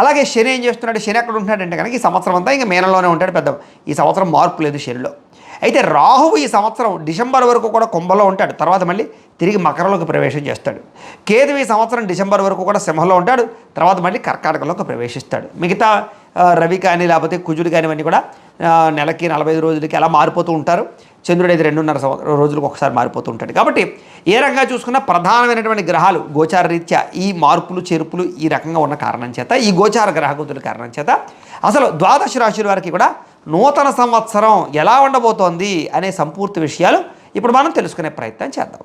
అలాగే శని ఏం చేస్తున్నాడు? శని ఎక్కడ ఉంటున్నాడంటే కనుక ఈ సంవత్సరం అంతా ఇంకా మేనంలోనే ఉంటాడు పెద్ద ఈ సంవత్సరం మార్పు లేదు శనిలో. అయితే రాహువు ఈ సంవత్సరం డిసెంబర్ వరకు కూడా కుంభలో ఉంటాడు. తర్వాత మళ్ళీ తిరిగి మకరంలోకి ప్రవేశం చేస్తాడు. కేతు ఈ సంవత్సరం డిసెంబర్ వరకు కూడా సింహంలో ఉంటాడు. తర్వాత మళ్ళీ కర్కాటకలోకి ప్రవేశిస్తాడు. మిగతా రవి కానీ లేకపోతే కుజుడు కానీ ఇవన్నీ కూడా నెలకి నలభై ఐదు రోజులకి అలా మారిపోతూ ఉంటారు. చంద్రుడు అయితే రెండున్నర సంవ- రోజులకు ఒకసారి మారిపోతూ ఉంటాడు. కాబట్టి ఏ రకంగా చూసుకున్నా ప్రధానమైనటువంటి గ్రహాలు గోచార రీత్యా ఈ మార్పులు చేర్పులు ఈ రకంగా ఉన్న కారణం చేత ఈ గోచార గ్రహగతుల కారణం చేత అసలు ద్వాదశ రాశుల వారికి కూడా నూతన సంవత్సరం ఎలా ఉండబోతోంది అనే సంపూర్తి విషయాలు ఇప్పుడు మనం తెలుసుకునే ప్రయత్నం చేద్దాం.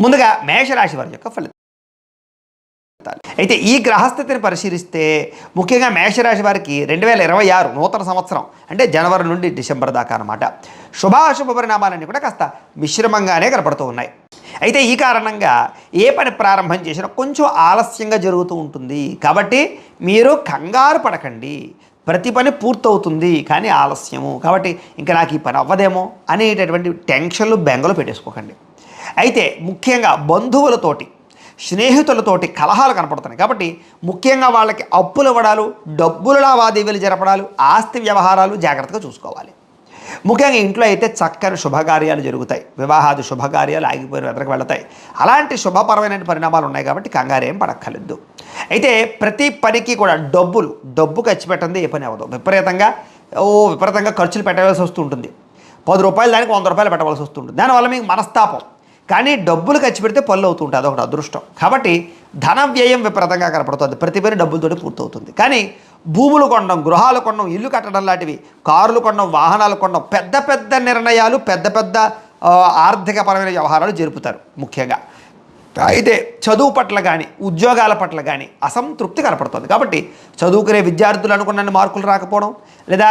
ముందుగా మేషరాశి వారి యొక్క ఫలితం అయితే ఈ గ్రహస్థితిని పరిశీలిస్తే ముఖ్యంగా మేషరాశి వారికి రెండు వేల ఇరవై ఆరు నూతన సంవత్సరం అంటే జనవరి నుండి డిసెంబర్ దాకా అనమాట శుభాశుభ పరిణామాలన్నీ కూడా కాస్త మిశ్రమంగానే కనపడుతూ ఉన్నాయి. అయితే ఈ కారణంగా ఏ పని ప్రారంభం చేసినా కొంచెం ఆలస్యంగా జరుగుతూ ఉంటుంది. కాబట్టి మీరు కంగారు పడకండి. ప్రతి పని పూర్తవుతుంది కానీ ఆలస్యము. కాబట్టి ఇంకా నాకు ఈ పని అవ్వదేమో అనేటటువంటి టెన్షన్లు బెంగలు పెట్టేసుకోకండి. అయితే ముఖ్యంగా బంధువులతోటి స్నేహితులతోటి కలహాలు కనపడుతున్నాయి. కాబట్టి ముఖ్యంగా వాళ్ళకి అప్పులు ఇవ్వడాలు డబ్బుల లావాదేవీలు జరపడాలు ఆస్తి వ్యవహారాలు జాగ్రత్తగా చూసుకోవాలి. ముఖ్యంగా ఇంట్లో అయితే చక్కని శుభకార్యాలు జరుగుతాయి. వివాహాది శుభకార్యాలు ఆగిపోయిన వెదరకు వెళతాయి. అలాంటి శుభపరమైన పరిణామాలు ఉన్నాయి కాబట్టి కంగారేం పడక్కలేదు అయితే ప్రతి పనికి కూడా డబ్బులు డబ్బు ఖర్చు పెట్టండి ఏ పని అవ్వదు. విపరీతంగా ఓ విపరీతంగా ఖర్చులు పెట్టవలసి వస్తుంటుంది పది రూపాయలు దానికి వంద రూపాయలు పెట్టవలసి వస్తుంటుంది దానివల్ల మీకు మనస్తాపం. కానీ డబ్బులు ఖర్చు పెడితే పనులు అవుతుంటుంది అదొకటి అదృష్టం. కాబట్టి ధన వ్యయం విపరీతంగా కనపడుతుంది. ప్రతి పని డబ్బులతోటి పూర్తవుతుంది. కానీ భూములు కొనడం గృహాలు కొనడం ఇల్లు కట్టడం లాంటివి కార్లు కొనడం వాహనాలు కొనడం పెద్ద పెద్ద నిర్ణయాలు పెద్ద పెద్ద ఆర్థికపరమైన వ్యవహారాలు జరుపుతారు ముఖ్యంగా. అయితే చదువు పట్ల కానీ ఉద్యోగాల పట్ల కానీ అసంతృప్తి కనపడుతుంది. కాబట్టి చదువుకునే విద్యార్థులు అనుకున్న మార్కులు రాకపోవడం లేదా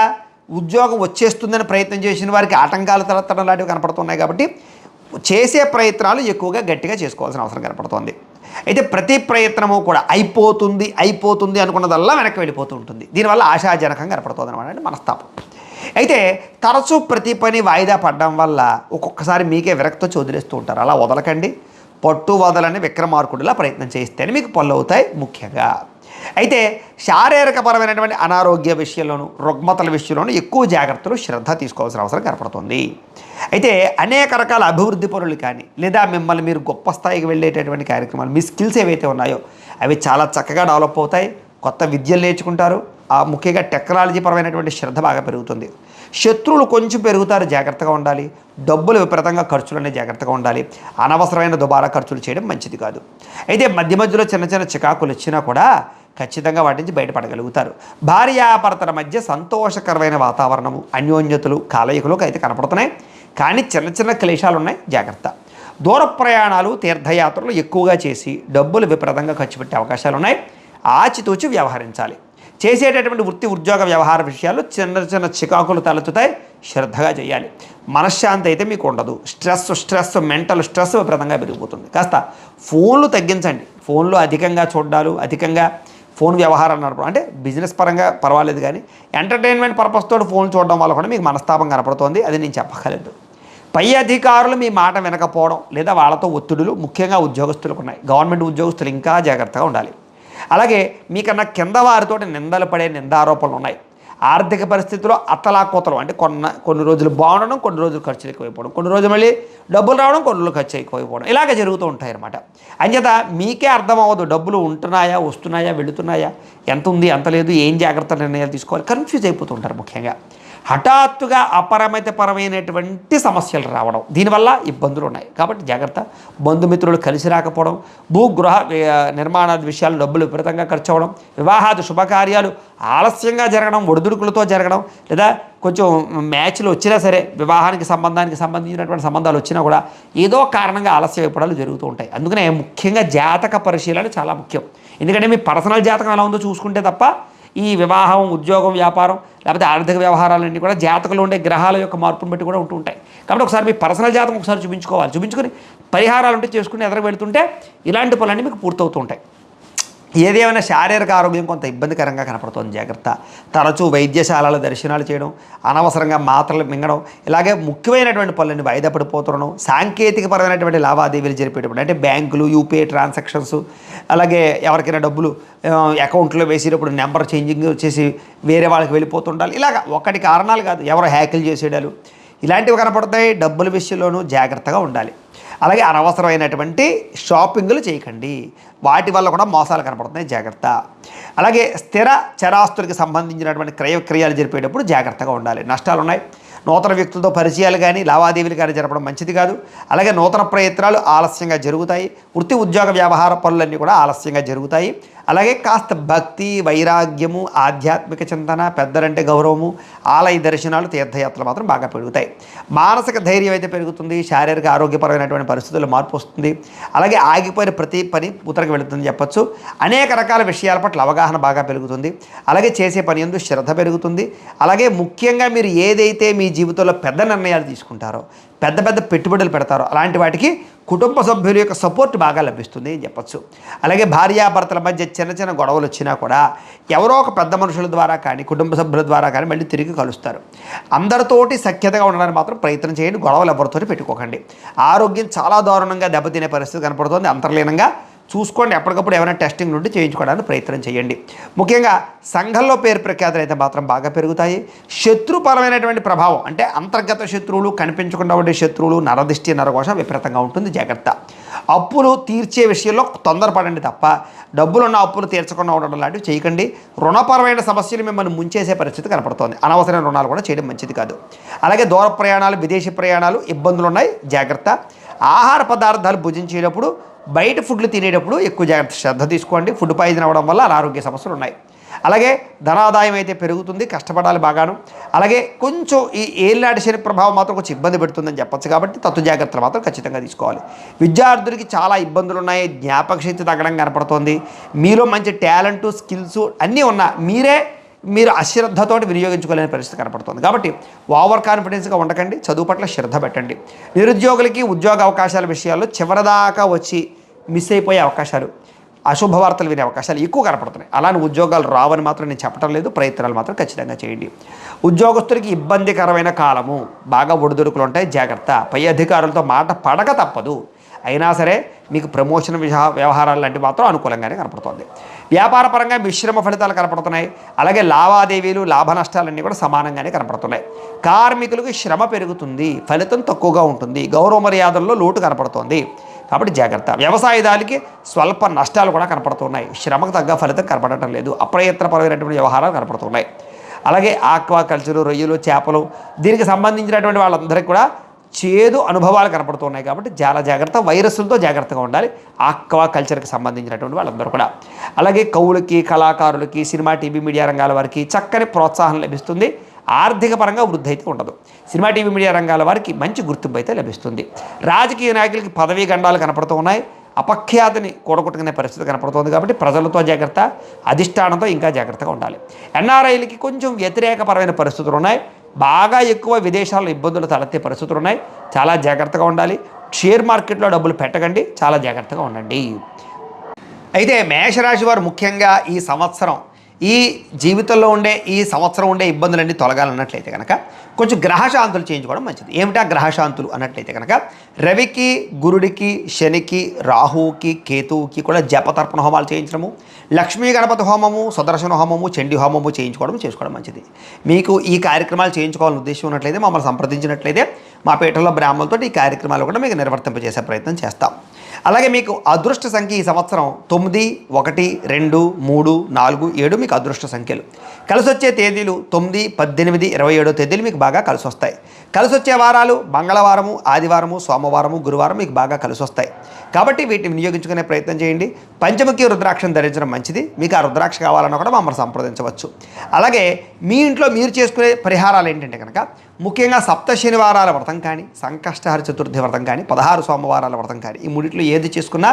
ఉద్యోగం వచ్చేస్తుందని ప్రయత్నం చేసిన వారికి ఆటంకాలు తలెత్తడం లాంటివి కనపడుతున్నాయి కాబట్టి చేసే ప్రయత్నాలు ఎక్కువగా గట్టిగా చేసుకోవాల్సిన అవసరం కనపడుతోంది. అయితే ప్రతి ప్రయత్నము కూడా అయిపోతుంది అయిపోతుంది అనుకున్నదల్లా వెనక్కి వెళ్ళిపోతూ ఉంటుంది. దీనివల్ల ఆశాజనకంగా కనపడుతుంది అనమాట అంటే మనస్తాపం. అయితే తరచూ ప్రతి పని వాయిదా పడడం వల్ల ఒక్కొక్కసారి మీకే విరక్తి చోదిలేస్తూ వదిలేస్తూ ఉంటారు. అలా వదలకండి. పట్టు వదలని విక్రమార్కుడిలా ప్రయత్నం చేస్తేనే మీకు పళ్ళు అవుతాయి ముఖ్యంగా. అయితే శారీరకపరమైనటువంటి అనారోగ్య విషయంలోనూ రుగ్మతల విషయంలోనూ ఎక్కువ జాగ్రత్తలు శ్రద్ధ తీసుకోవాల్సిన అవసరం కనపడుతుంది. అయితే అనేక రకాల అభివృద్ధి పనులు కానీ లేదా మిమ్మల్ని మీరు గొప్ప స్థాయికి వెళ్ళేటటువంటి కార్యక్రమాలు మీ స్కిల్స్ ఏవైతే ఉన్నాయో అవి చాలా చక్కగా డెవలప్ అవుతాయి. కొత్త విద్యలు నేర్చుకుంటారు. ఆ ముఖ్యంగా టెక్నాలజీ పరమైనటువంటి శ్రద్ధ బాగా పెరుగుతుంది. శత్రువులు కొంచెం పెరుగుతారు జాగ్రత్తగా ఉండాలి. డబ్బులు విపరీతంగా ఖర్చులు జాగ్రత్తగా ఉండాలి. అనవసరమైన దుబారా ఖర్చులు చేయడం మంచిది కాదు. అయితే మధ్య మధ్యలో చిన్న చిన్న చికాకులు వచ్చినా కూడా ఖచ్చితంగా వాటి నుంచి బయటపడగలుగుతారు. భార్యాభర్తల మధ్య సంతోషకరమైన వాతావరణము అన్యోన్యతలు కాలయికలు అయితే కనపడుతున్నాయి. కానీ చిన్న చిన్న క్లేశాలు ఉన్నాయి జాగ్రత్త. దూర ప్రయాణాలు తీర్థయాత్రలు ఎక్కువగా చేసి డబ్బులు విపరీతంగా ఖర్చు పెట్టే అవకాశాలు ఉన్నాయి ఆచితూచి వ్యవహరించాలి. చేసేటటువంటి వృత్తి ఉద్యోగ వ్యవహార విషయాలు చిన్న చిన్న చికాకులు తలెత్తుతాయి. శ్రద్ధగా చేయాలి. మనశ్శాంతి అయితే మీకు ఉండదు. స్ట్రెస్ స్ట్రెస్ మెంటల్ స్ట్రెస్ విపరీతంగా పెరిగిపోతుంది. కాస్త ఫోన్లు తగ్గించండి. ఫోన్లు అధికంగా చూడాలు అధికంగా ఫోన్ వ్యవహారాలు నడపడం అంటే బిజినెస్ పరంగా పర్వాలేదు కానీ ఎంటర్టైన్మెంట్ పర్పస్ తోటి ఫోన్ చూడడం వల్ల కూడా మీకు మనస్తాపం కనపడుతోంది. అది నేను చెప్పగలదు పై అధికారులు మీ మాట వినకపోవడం లేదా వాళ్ళతో ఒత్తిడులు ముఖ్యంగా ఉద్యోగస్తులకు ఉన్నాయి. గవర్నమెంట్ ఉద్యోగస్తులు ఇంకా జాగ్రత్తగా ఉండాలి. అలాగే మీకన్నా కింద వారితోటి నిందలు పడే నిందారోపణలు ఉన్నాయి. ఆర్థిక పరిస్థితిలో అత్తలాకోతలు. అంటే కొన్న కొన్ని రోజులు బాగుండడం కొన్ని రోజులు ఖర్చులు ఎక్కువైపోవడం. కొన్ని రోజులు మళ్ళీ డబ్బులు రావడం కొన్ని రోజులు ఖర్చు ఎక్కువైపోవడం. ఇలాగ జరుగుతూ ఉంటాయి అనమాట అంచేత మీకే అర్థం అవ్వదు డబ్బులు ఉంటున్నాయా వస్తున్నాయా వెళుతున్నాయా ఎంత ఉంది ఎంత లేదు ఏం జాగ్రత్త నిర్ణయాలు తీసుకోవాలి. కన్ఫ్యూజ్ అయిపోతుంటారు ముఖ్యంగా. హఠాత్తుగా అపరిమితపరమైనటువంటి సమస్యలు రావడం. దీనివల్ల ఇబ్బందులు ఉన్నాయి. కాబట్టి జాగ్రత్త. బంధుమిత్రులు కలిసి రాకపోవడం భూగృహ నిర్మాణాది విషయాలు డబ్బులు విపరీతంగా ఖర్చు అవ్వడం వివాహాది శుభకార్యాలు ఆలస్యంగా జరగడం ఒడిదుడుకులతో జరగడం లేదా కొంచెం మ్యాచ్లు వచ్చినా సరే వివాహానికి సంబంధానికి సంబంధించినటువంటి సంబంధాలు వచ్చినా కూడా ఏదో కారణంగా ఆలస్యం అయిపోవడాలు జరుగుతూ ఉంటాయి. అందుకనే ముఖ్యంగా జాతక పరిశీలన చాలా ముఖ్యం. ఎందుకంటే మీ పర్సనల్ జాతకం ఎలా ఉందో చూసుకుంటే తప్ప ఈ వివాహం ఉద్యోగం వ్యాపారం లేకపోతే ఆర్థిక వ్యవహారాలన్నీ కూడా జాతకంలో ఉండే గ్రహాల యొక్క మార్పును బట్టి కూడా ఉంటూ ఉంటాయి కాబట్టి ఒకసారి మీ పర్సనల్ జాతకం ఒకసారి చూపించుకోవాలి. చూపించుకొని పరిహారాలు ఉంటే చేసుకుని ఎదురు వెళుతుంటే ఇలాంటి పనులన్నీ మీకు పూర్తవుతూ ఉంటాయి. ఏదేమైనా శారీరక ఆరోగ్యం కొంత ఇబ్బందికరంగా కనపడుతుంది. జాగ్రత్త. తరచూ వైద్యశాలల దర్శనాలు చేయడం అనవసరంగా మాత్రలు మింగడం ఇలాగే ముఖ్యమైనటువంటి పనులను వాయిదా పడిపోతుండడం సాంకేతికపరమైనటువంటి లావాదేవీలు జరిపేటప్పుడు అంటే బ్యాంకులు యూపీఐ ట్రాన్సాక్షన్స్ అలాగే ఎవరికైనా డబ్బులు అకౌంట్లో వేసేటప్పుడు నెంబర్ చేంజింగ్ వచ్చేసి వేరే వాళ్ళకి వెళ్ళిపోతుండాలి. ఇలాగ ఒకటి కారణాలు కాదు. ఎవరు హ్యాకిల్ చేసేయడాలు. ఇలాంటివి కనపడతాయి. డబ్బుల విషయంలోనూ జాగ్రత్తగా ఉండాలి. అలాగే అనవసరమైనటువంటి షాపింగ్లు చేయకండి. వాటి వల్ల కూడా మోసాలు కనపడుతున్నాయి. జాగ్రత్త. అలాగే స్థిర చరాస్తులకి సంబంధించినటువంటి క్రయక్రియలు జరిపేటప్పుడు జాగ్రత్తగా ఉండాలి. నష్టాలు ఉన్నాయి. నూతన వ్యక్తులతో పరిచయాలు కానీ లావాదేవీలు కానీ జరపడం మంచిది కాదు. అలాగే నూతన ప్రయత్నాలు ఆలస్యంగా జరుగుతాయి. వృత్తి ఉద్యోగ వ్యవహార పనులన్నీ కూడా ఆలస్యంగా జరుగుతాయి. అలాగే కాస్త భక్తి వైరాగ్యము ఆధ్యాత్మిక చింతన పెద్దలంటే గౌరవము ఆలయ దర్శనాలు తీర్థయాత్రలు మాత్రం బాగా పెరుగుతాయి. మానసిక ధైర్యం అయితే పెరుగుతుంది శారీరక ఆరోగ్యపరమైనటువంటి పరిస్థితుల్లో మార్పు వస్తుంది. అలాగే ఆగిపోయిన ప్రతి పని ఉతరకు వెళుతుంది చెప్పొచ్చు. అనేక రకాల విషయాల పట్ల అవగాహన బాగా పెరుగుతుంది. అలాగే చేసే పని ఎందు శ్రద్ధ పెరుగుతుంది. అలాగే ముఖ్యంగా మీరు ఏదైతే మీ జీవితంలో పెద్ద నిర్ణయాలు తీసుకుంటారో పెద్ద పెద్ద పెట్టుబడులు పెడతారో అలాంటి వాటికి కుటుంబ సభ్యుల యొక్క సపోర్ట్ బాగా లభిస్తుంది అని చెప్పొచ్చు. అలాగే భార్యాభర్తల మధ్య చిన్న చిన్న గొడవలు వచ్చినా కూడా ఎవరో ఒక పెద్ద మనుషుల ద్వారా కానీ కుటుంబ సభ్యుల ద్వారా కానీ మళ్ళీ తిరిగి కలుస్తారు. అందరితోటి సఖ్యతగా ఉండడానికి మాత్రం ప్రయత్నం చేయండి. గొడవలు ఎవరితోటి పెట్టుకోకండి. ఆరోగ్యం చాలా దారుణంగా దెబ్బతినే పరిస్థితి కనపడుతుంది. అంతర్లీనంగా చూసుకోండి. ఎప్పటికప్పుడు ఏమైనా టెస్టింగ్ నుండి చేయించుకోవడానికి ప్రయత్నం చేయండి. ముఖ్యంగా సంఘంలో పేరు ప్రఖ్యాతులు అయితే మాత్రం బాగా పెరుగుతాయి. శత్రుపరమైనటువంటి ప్రభావం అంటే అంతర్గత శత్రువులు కనిపించకుండా ఉండే శత్రువులు నరదిష్టి నరఘోష విపరీతంగా ఉంటుంది. జాగ్రత్త. అప్పులు తీర్చే విషయంలో తొందరపడండి తప్ప డబ్బులున్న అప్పులు తీర్చకుండా ఉండడం లాంటివి చేయకండి. రుణపరమైన సమస్యలు మిమ్మల్ని ముంచేసే పరిస్థితి కనపడుతోంది. అనవసరమైన రుణాలు కూడా చేయడం మంచిది కాదు. అలాగే దూర ప్రయాణాలు విదేశీ ప్రయాణాలు ఇబ్బందులు ఉన్నాయి జాగ్రత్త. ఆహార పదార్థాలు భుజించేటప్పుడు బయట ఫుడ్లు తినేటప్పుడు ఎక్కువ జాగ్రత్త శ్రద్ధ తీసుకోండి. ఫుడ్ పాయిజన్ అవ్వడం వల్ల అనారోగ్య సమస్యలు ఉన్నాయి అలాగే ధనాదాయం అయితే పెరుగుతుంది కష్టపడాలి బాగాను. అలాగే కొంచెం ఈ ఏళ్ళనాటి శని ప్రభావం మాత్రం కొంచెం ఇబ్బంది పెడుతుందని చెప్పొచ్చు కాబట్టి తత్తు జాగ్రత్తలు మాత్రం ఖచ్చితంగా తీసుకోవాలి. విద్యార్థులకి చాలా ఇబ్బందులు ఉన్నాయి జ్ఞాపక శక్తి తగ్గడం కనపడుతోంది. మీలో మంచి టాలెంట్ స్కిల్స్ అన్నీ ఉన్నా మీరే మీరు అశ్రద్ధతోటి వినియోగించుకోలేని పరిస్థితి కనపడుతుంది. కాబట్టి ఓవర్ కాన్ఫిడెన్స్గా ఉండకండి చదువు పట్ల శ్రద్ధ పెట్టండి. నిరుద్యోగులకి ఉద్యోగ అవకాశాల విషయాల్లో చివరిదాకా వచ్చి మిస్ అయిపోయే అవకాశాలు అశుభవార్తలు వినే అవకాశాలు ఎక్కువ కనపడుతున్నాయి. అలానే ఉద్యోగాలు రావని మాత్రం నేను చెప్పడం లేదు. ప్రయత్నాలు మాత్రం ఖచ్చితంగా చేయండి. ఉద్యోగస్తులకి ఇబ్బందికరమైన కాలము. బాగా ఒడిదుడుకులు ఉంటాయి. జాగ్రత్త. పై అధికారులతో మాట పడక తప్పదు. అయినా సరే మీకు ప్రమోషన్ వ్యవహారాలు లాంటివి మాత్రం అనుకూలంగానే కనపడుతుంది. వ్యాపారపరంగా మిశ్రమ ఫలితాలు కనపడుతున్నాయి. అలాగే లావాదేవీలు లాభ నష్టాలన్నీ కూడా సమానంగానే కనపడుతున్నాయి. కార్మికులకు శ్రమ పెరుగుతుంది. ఫలితం తక్కువగా ఉంటుంది. గౌరవ మర్యాదల్లో లోటు కనపడుతోంది. కాబట్టి జాగ్రత్త. వ్యవసాయదారులకి స్వల్ప నష్టాలు కూడా కనపడుతున్నాయి. శ్రమకు తగ్గ ఫలితం కనపడటం లేదు. అప్రయత్నపరమైనటువంటి వ్యవహారాలు కనపడుతున్నాయి. అలాగే ఆక్వా కల్చరు రొయ్యలు చేపలు దీనికి సంబంధించినటువంటి వాళ్ళందరికీ కూడా చేదు అనుభవాలు కనపడుతున్నాయి కాబట్టి చాలా జాగ్రత్త. వైరస్లతో జాగ్రత్తగా ఉండాలి. ఆక్వా కల్చర్కి సంబంధించినటువంటి వాళ్ళందరూ కూడా. అలాగే కవులకి కళాకారులకి సినిమా టీవీ మీడియా రంగాల వారికి చక్కని ప్రోత్సాహం లభిస్తుంది. ఆర్థిక పరంగా వృద్ధి అయితే ఉండదు. సినిమా టీవీ మీడియా రంగాల వారికి మంచి గుర్తింపు అయితే లభిస్తుంది. రాజకీయ నాయకులకి పదవీ గండాలు కనపడుతూ ఉన్నాయి. అపఖ్యాతిని కూడగొట్టుకునే పరిస్థితి కనపడుతోంది కాబట్టి ప్రజలతో జాగ్రత్త అధిష్టానంతో ఇంకా జాగ్రత్తగా ఉండాలి. ఎన్ఆర్ఐలకి కొంచెం వ్యతిరేకపరమైన పరిస్థితులు ఉన్నాయి. బాగా ఎక్కువ విదేశాల్లో ఇబ్బందులు తలెత్తే పరిస్థితులు ఉన్నాయి. చాలా జాగ్రత్తగా ఉండాలి. షేర్ మార్కెట్లో డబ్బులు పెట్టకండి. చాలా జాగ్రత్తగా ఉండండి. అయితే మేషరాశి వారు ముఖ్యంగా ఈ సంవత్సరం ఈ జీవితంలో ఉండే ఈ సంవత్సరం ఉండే ఇబ్బందులన్నీ తొలగాలన్నట్లయితే కనుక కొంచెం గ్రహశాంతులు చేయించుకోవడం మంచిది. ఏమిటా గ్రహశాంతులు అన్నట్లయితే కనుక రవికి గురుడికి శనికి రాహువుకి కేతువుకి కూడా జపతర్పణ హోమాలు చేయించడము లక్ష్మీ గణపతి హోమము సుదర్శన హోమము చండి హోమము చేయించుకోవడం చేసుకోవడం మంచిది. మీకు ఈ కార్యక్రమాలు చేయించుకోవాలని ఉద్దేశం ఉన్నట్లయితే మమ్మల్ని సంప్రదించినట్లయితే మా పీఠంలో బ్రాహ్మణులతో ఈ కార్యక్రమాలు కూడా మీకు నిర్వర్తింపజేసే ప్రయత్నం చేస్తాం. అలాగే మీకు అదృష్ట సంఖ్య ఈ సంవత్సరం తొమ్మిది ఒకటి రెండు మూడు నాలుగు ఏడు మీకు అదృష్ట సంఖ్యలు. కలిసి వచ్చే తేదీలు తొమ్మిది పద్దెనిమిది ఇరవై ఏడో తేదీలు మీకు బాగా కలిసి వస్తాయి కలిసి వచ్చే వారాలు మంగళవారము ఆదివారము సోమవారము గురువారం మీకు బాగా కలిసి వస్తాయి కాబట్టి వీటిని వినియోగించుకునే ప్రయత్నం చేయండి. పంచముఖి రుద్రాక్షను ధరించడం మంచిది. మీకు ఆ రుద్రాక్ష కావాలన్నా కూడా మమ్మల్ని సంప్రదించవచ్చు. అలాగే మీ ఇంట్లో మీరు చేసుకునే పరిహారాలు ఏంటంటే కనుక ముఖ్యంగా సప్త శనివారాల వ్రతం కానీ సంకష్టహర చతుర్థి వ్రతం కానీ పదహారు సోమవారాల వ్రతం కానీ ఈ మూడిట్లో ఏది చేసుకున్నా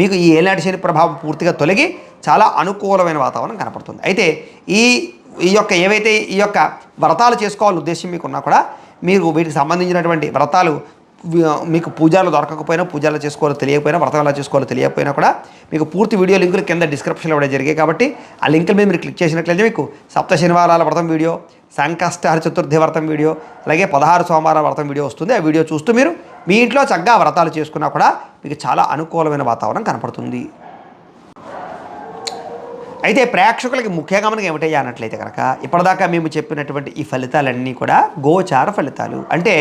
మీకు ఈ ఏనాటి శని ప్రభావం పూర్తిగా తొలగి చాలా అనుకూలమైన వాతావరణం కనపడుతుంది. అయితే ఈ ఈ యొక్క ఏవైతే ఈ యొక్క వ్రతాలు చేసుకోవాలని ఉద్దేశం మీకు ఉన్నా కూడా మీరు వీటికి సంబంధించినటువంటి వ్రతాలు మీకు పూజలు దొరకకపోయినా పూజలు చేసుకోవాలో తెలియకపోయినా వ్రతం ఎలా చేసుకోవాలో తెలియకపోయినా కూడా మీకు పూర్తి వీడియో లింకులు కింద డిస్క్రిప్షన్లో కూడా జరిగాయి. కాబట్టి ఆ లింకుల మీద మీరు క్లిక్ చేసినట్లయితే మీకు సప్త శనివారాల వ్రతం వీడియో సంకష్టహర చతుర్థి వ్రతం వీడియో అలాగే పదహారు సోమవారాల వ్రతం వీడియో వస్తుంది. ఆ వీడియో చూస్తూ మీరు మీ ఇంట్లో చక్కగా వ్రతాలు చేసుకున్నా కూడా మీకు చాలా అనుకూలమైన వాతావరణం కనపడుతుంది. అయితే ప్రేక్షకులకి ముఖ్యంగా మనకి ఏమిటయ్యా అన్నట్లయితే కనుక ఇప్పటిదాకా మేము చెప్పినటువంటి ఈ ఫలితాలన్నీ కూడా గోచార ఫలితాలు. అంటే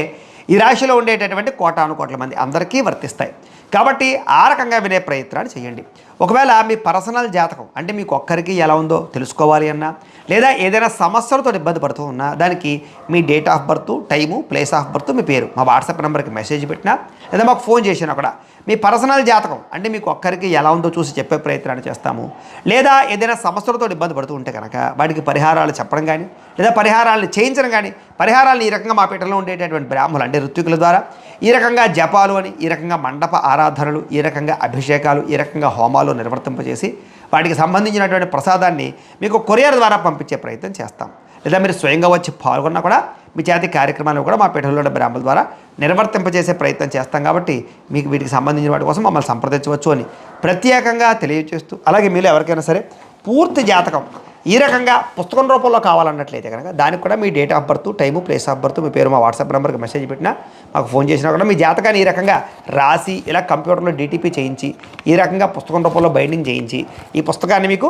ఈ రాశిలో ఉండేటటువంటి కోటాను కోట్ల మంది అందరికీ వర్తిస్తాయి. కాబట్టి ఆ రకంగా వినే ప్రయత్నాలు చేయండి. ఒకవేళ మీ పర్సనల్ జాతకం అంటే మీకు ఒక్కరికి ఎలా ఉందో తెలుసుకోవాలి అన్నా లేదా ఏదైనా సమస్యలతో ఇబ్బంది పడుతూ ఉన్నా దానికి మీ date of birth time place of birth మీ పేరు మా వాట్సాప్ నెంబర్కి మెసేజ్ పెట్టినా లేదా మాకు ఫోన్ చేసినా కూడా మీ పర్సనల్ జాతకం అంటే మీకు ఒక్కరికి ఎలా ఉందో చూసి చెప్పే ప్రయత్నాన్ని చేస్తాము. లేదా ఏదైనా సమస్యలతో ఇబ్బంది పడుతూ ఉంటే కనుక వాటికి పరిహారాలు చెప్పడం కానీ లేదా పరిహారాలను చేయించడం కానీ పరిహారాలను ఈ రకంగా మా పీఠంలో ఉండేటటువంటి బ్రాహ్మణులు అంటే ఋత్వికుల ద్వారా ఈ రకంగా జపాలు అని ఈ రకంగా మండప ఆరాధనలు ఈ రకంగా అభిషేకాలు ఈ రకంగా హోమాలు నిర్వర్తింపజేసి వాటికి సంబంధించినటువంటి ప్రసాదాన్ని మీకు కొరియర్ ద్వారా పంపించే ప్రయత్నం చేస్తాం. లేదా మీరు స్వయంగా వచ్చి పాల్గొన్నా కూడా మీ చేతి కార్యక్రమాలు కూడా మా పీఠంలో ఉన్న బ్రాహ్మణుల ద్వారా నిర్వర్తింపజేసే ప్రయత్నం చేస్తాం కాబట్టి మీకు వీటికి సంబంధించిన వాటి కోసం మమ్మల్ని సంప్రదించవచ్చు అని ప్రత్యేకంగా తెలియజేస్తూ అలాగే మీరు ఎవరికైనా సరే పూర్తి జాతకం ఈ రకంగా పుస్తకం రూపంలో కావాలన్నట్లయితే కనుక దానికి కూడా మీ date of birth time place of birth మీ పేరు మా వాట్సాప్ నెంబర్కి మెసేజ్ పెట్టినా మాకు ఫోన్ చేసినా కూడా మీ జాతకాన్ని ఈ రకంగా రాసి ఇలా కంప్యూటర్లో డీటీపీ చేయించి ఈ రకంగా పుస్తకం రూపంలో బైండింగ్ చేయించి ఈ పుస్తకాన్ని మీకు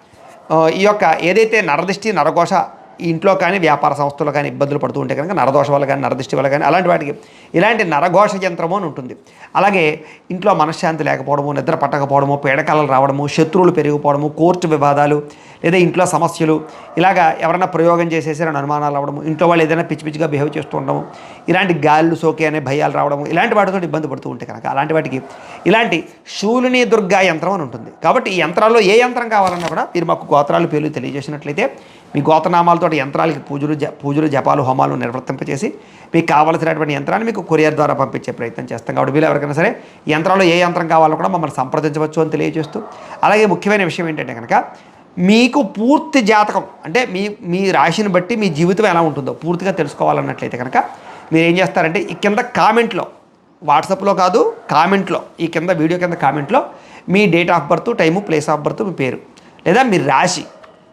ఈ యొక్క ఏదైతే నరదిష్టి నరఘోష ఇంట్లో కానీ వ్యాపార సంస్థలు కానీ ఇబ్బందులు పడుతూ ఉంటే కనుక నరదోష వల్ల కానీ నరదిష్టి వల్ల కానీ అలాంటి వాటికి ఇలాంటి నరఘోష యంత్రము అని ఉంటుంది. అలాగే ఇంట్లో మనశ్శాంతి లేకపోవడము నిద్ర పట్టకపోవడము పీడకలలు రావడము శత్రువులు పెరిగిపోవడము కోర్టు వివాదాలు లేదా ఇంట్లో సమస్యలు ఇలాగా ఎవరైనా ప్రయోగం చేసేసారని అనుమానాలు అవ్వడం ఇంట్లో వాళ్ళు ఏదైనా పిచ్చి పిచ్చిగా బిహేవ్ చేస్తూ ఉండడము ఇలాంటి గాళ్ళు సోకే అనే భయాలు రావడము ఇలాంటి వాటితో ఇబ్బంది పడుతూ ఉంటే కనుక అలాంటి వాటికి ఇలాంటి శూలిని దుర్గా యంత్రం అని ఉంటుంది. కాబట్టి ఈ యంత్రాల్లో ఏ యంత్రం కావాలన్నా కూడా మీరు మాకు గోత్రాలు పేర్లు తెలియజేసినట్లయితే మీ గోత్రనామాలతో యంత్రాలకి పూజలు జ పూజలు జపాలు హోమాలు నిర్వర్తింపచేసి మీకు కావలసినటువంటి యంత్రాన్ని మీకు కొరియర్ ద్వారా పంపించే ప్రయత్నం చేస్తాం. కాబట్టి వీళ్ళు ఎవరికైనా సరే యంత్రాల్లో ఏ యంత్రం కావాలో కూడా మమ్మల్ని సంప్రదించవచ్చు అని తెలియజేస్తూ అలాగే ముఖ్యమైన విషయం ఏంటంటే కనుక మీకు పూర్తి జాతకం అంటే మీ మీ రాశిని బట్టి మీ జీవితం ఎలా ఉంటుందో పూర్తిగా తెలుసుకోవాలన్నట్లయితే కనుక మీరు ఏం చేస్తారంటే ఈ కింద కామెంట్లో వాట్సాప్లో కాదు కామెంట్లో ఈ కింద వీడియో కింద కామెంట్లో మీ date of birth time place of birth మీ పేరు లేదా మీ రాశి.